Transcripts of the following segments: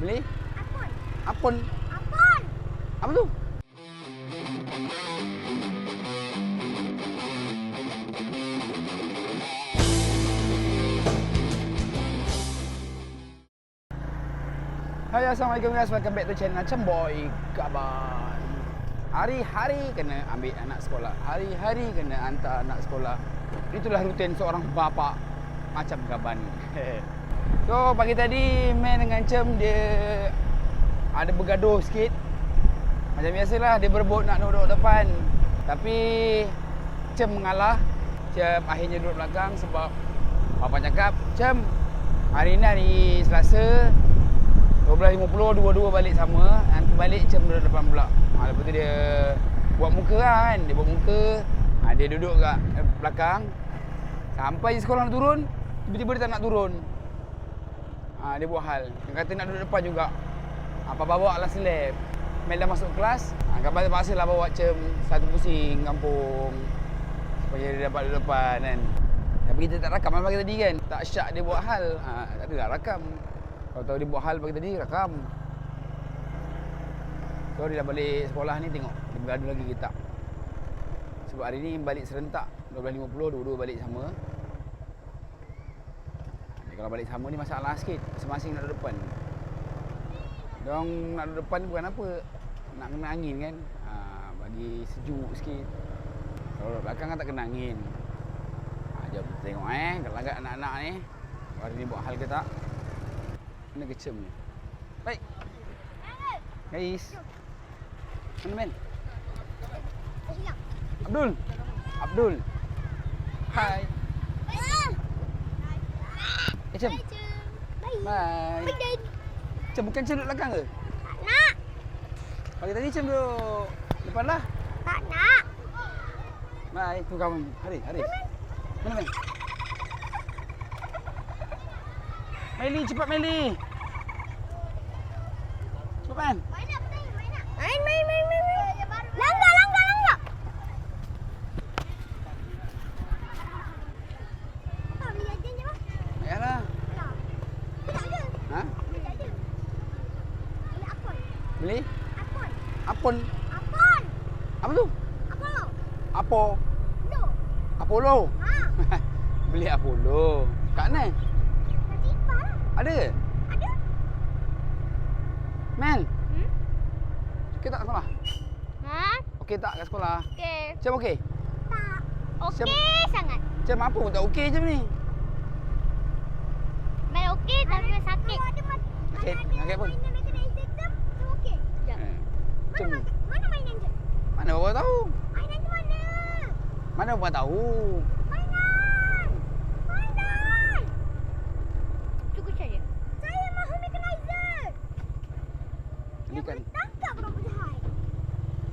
Beli? Apun. Apun. Apun. Apa tu? Hai Assalamualaikum guys Welcome back to channel Cemboy Kaban Hari-hari kena ambil anak sekolah Hari-hari kena hantar anak sekolah Itulah rutin seorang bapa Macam Kaban So pagi tadi Man dengan Cem dia Ada bergaduh sikit. Macam biasalah dia berebut nak duduk depan. Tapi Cem mengalah. Cem akhirnya duduk belakang sebab Bapa cakap Cem Hari ni hari Selasa 12.50 dua-dua balik sama. Nanti balik Cem duduk depan pula. Ha, Lepas tu dia Buat muka lah kan. Dia buat muka. Ha, Dia duduk kat belakang. Sampai sekolah nak turun Tiba-tiba dia tak nak turun ha, Dia buat hal Dia kata nak duduk depan juga Apa bawa lah seleb Mel dah masuk kelas ha, Kabar terpaksa lah bawa Cem Satu pusing kampung Supaya dia dapat duduk depan kan Tapi kita tak rakam lah pagi tadi kan Tak syak dia buat hal ha, Tak adalah rakam kalau tahu dia buat hal pagi tadi, rakam. So, dia dah balik sekolah ni tengok. Dia bergaduh lagi kita. Sebab hari ni balik serentak. 12.50, dua-dua balik sama. Kalau balik sama ni masalah sikit. Masing-masing nak duduk depan. Diorang nak duduk depan bukan apa. Nak kena angin kan. Ha, bagi sejuk sikit. Kalau duduk belakang kan tak kena angin. Ha, jom kita tengok eh. Kalau agak anak-anak ni. Hari ni buat hal ke tak. Mana kecem ni? Baik. Guys. Mana men? Abdul. Abdul. Hai. Eh, Cem. Baik. Bye. Baik. Cem bukan Cem duduk belakang ke? Tak nak. Pagi tadi Cem duduk depan lah. Tak nak. Bye. Tu kawan. Hari, hari. Mana men? Meli, cepat Meli. Cepat man. Main nak main, main nak. Main, main, main, main. main. Langgar, langgar, langgar. Apa beli jajan je, Bang? Yalah. Tak. Tak ada. Ha? Tak ada. Beli apun. Beli? Apun. Apun. Apun. Apa tu? Apa? Apo. No. Apollo. Ha. Beli Apollo. Kat mana? Nanti ipar lah. Ada ke? Ada. Mel, Hmm? okey tak kat sekolah? Ha? Okey tak kat sekolah? Okey. Macam okey? Tak. Siap. Okey sangat. Macam apa pun tak okey macam ni? Main okey tapi sakit. Sakit? Sakit apa? Mainan mechanizer tu, tu okey. Sekejap. Eh, Mana, Macam ma- mana mainan tu? mana bapak tahu? Mainan tu mana? Mana bapak tahu? Mainan! Mainan! Cukup saja. Saya mahu mechanizer. Tadi Yang kan, boleh tangkap berapa jahat.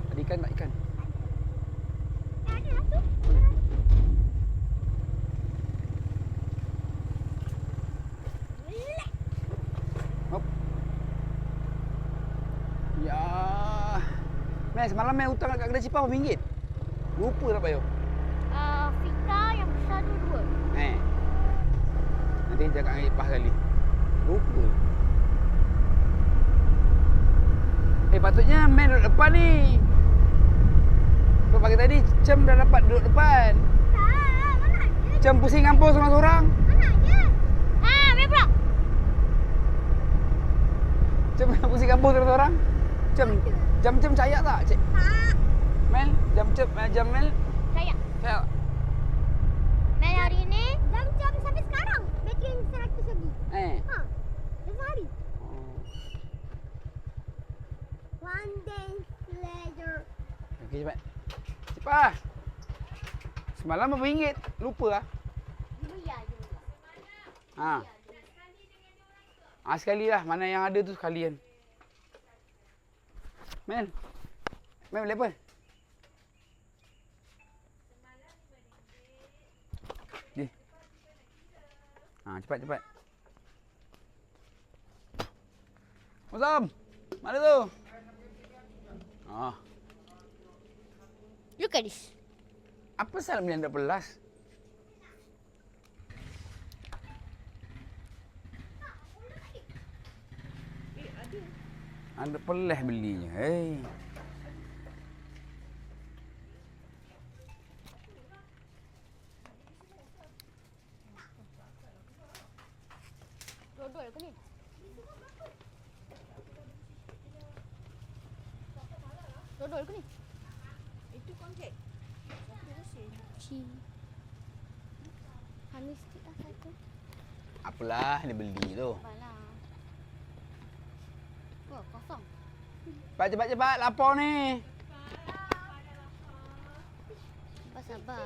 tadi kan tak ikan. Eh, ada lah tu. Mel, semalam Mel hutang kat kedai cipah berapa ringgit? Lupa tak bayar. Ah, Fika yang besar tu dua. Eh. Nanti cakap dengan Ipah kali. Lupa. Eh patutnya Mel duduk depan ni. Sebab pagi tadi Cem dah dapat duduk depan. Tak, mana ada? Cem pusing kampung seorang-seorang. Mana ada? Ah, ambil pula. Cem pusing kampung seorang-seorang. Cem, jam Cem cayak tak? Cik Tak. Mel, jam Cem, eh, jam Mel Saya. cayak. Main hari ni jam-jam sampai sekarang bateri yang 100 lagi. Eh. Ha. Dah sehari. Oh. One day later. Okey cepat. Cepat. Semalam berapa ringgit? Lupa lah. Biar je. Ha. Ah sekali lah. Mana yang ada tu sekali kan. Mel. Mel, boleh apa? Di. Ha, cepat cepat. Muzam. Mana tu? Ha. Look at this. Apa salah 19? Anda peleh belinya. Hei. Dodol ke ni? Dodol ke ni? Itu kontek. Ci. Hamis sikit lah satu. Apalah dia beli tu. Apalah. Kosong. Cepat cepat cepat lapor ni. Sabar sabar.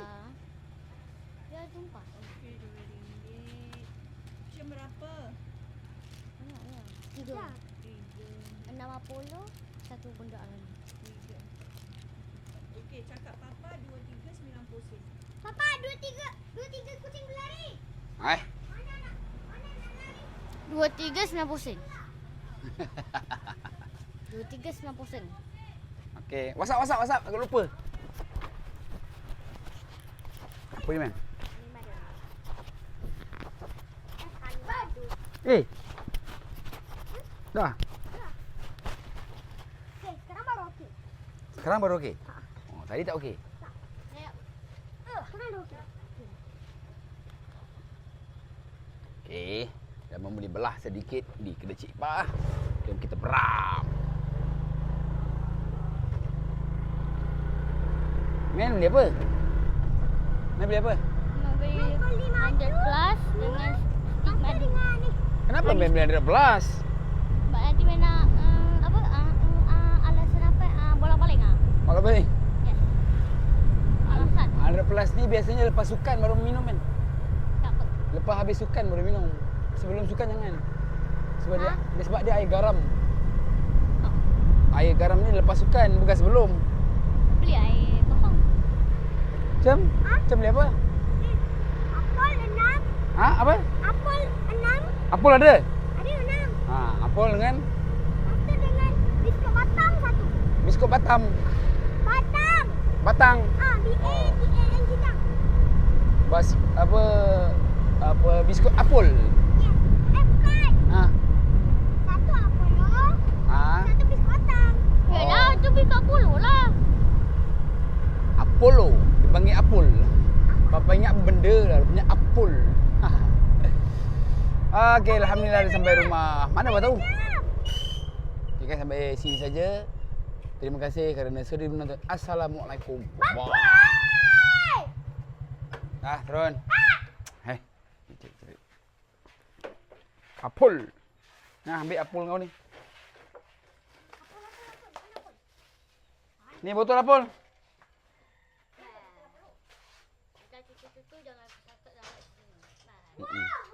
Dia jumpa. Okey, dua ringgit. Macam berapa? Banyaknya. Tiga. Tiga. Enam Apollo, satu benda lain. Tiga. Okey, cakap papa dua tiga sembilan puluh sen. Papa, dua tiga. Dua tiga kucing berlari. Eh, Dua tiga sembilan puluh sen. Dua tiga sembilan puluh sen. okey. WhatsApp WhatsApp WhatsApp agak lupa. Apa ni man? Eh. Dah. Okay, sekarang baru okey. Sekarang baru okey. Oh, tadi tak okey. Saya, uh, sekarang dah okey. Okey. Dah membeli belah sedikit di kedai Cik Pah. Jom kita beram. Men beli apa? Men beli apa? Nak beli 100 plus dengan stick madu. Kenapa men beli 100 plus? Sebab nanti main nak uh, apa uh, uh, alasan apa uh, bola balik ah. Yes. Alasan. 100 plus ni biasanya lepas sukan baru minum kan? Tak apa. Lepas habis sukan baru minum. Sebelum sukan jangan. Sebab dia, Ha? dia sebab dia air garam. Oh. Air garam ni lepas sukan bukan sebelum. Beli air kosong. Macam? Macam beli apa? Apel enam. Ha? Apa? Apel enam. Apol ada? Ada enam. Ha, apol dengan Satu dengan biskut batang satu. biskut Batam. Batang. Batang. Ah, B A T A N G Bas apa apa biskut apol. Yes. Eh bukan. Ha. Satu Apollo. Ha. Satu biskut batang. Yalah, itu biskut Apollo lah. Apollo. Dia panggil apol. Papa ingat benda lah. Dia punya apol. Okey, Alhamdulillah dah sampai rumah. Mana abang tahu? Okay, kan sampai sini saja. Terima kasih kerana sudi menonton. Assalamualaikum. Bye. Ah, turun. Hei. Cik, cik. Apol. Nah, ambil apol kau ni. Ni botol. Kita cucu-cucu jangan cakap dalam sini. Mm-mm.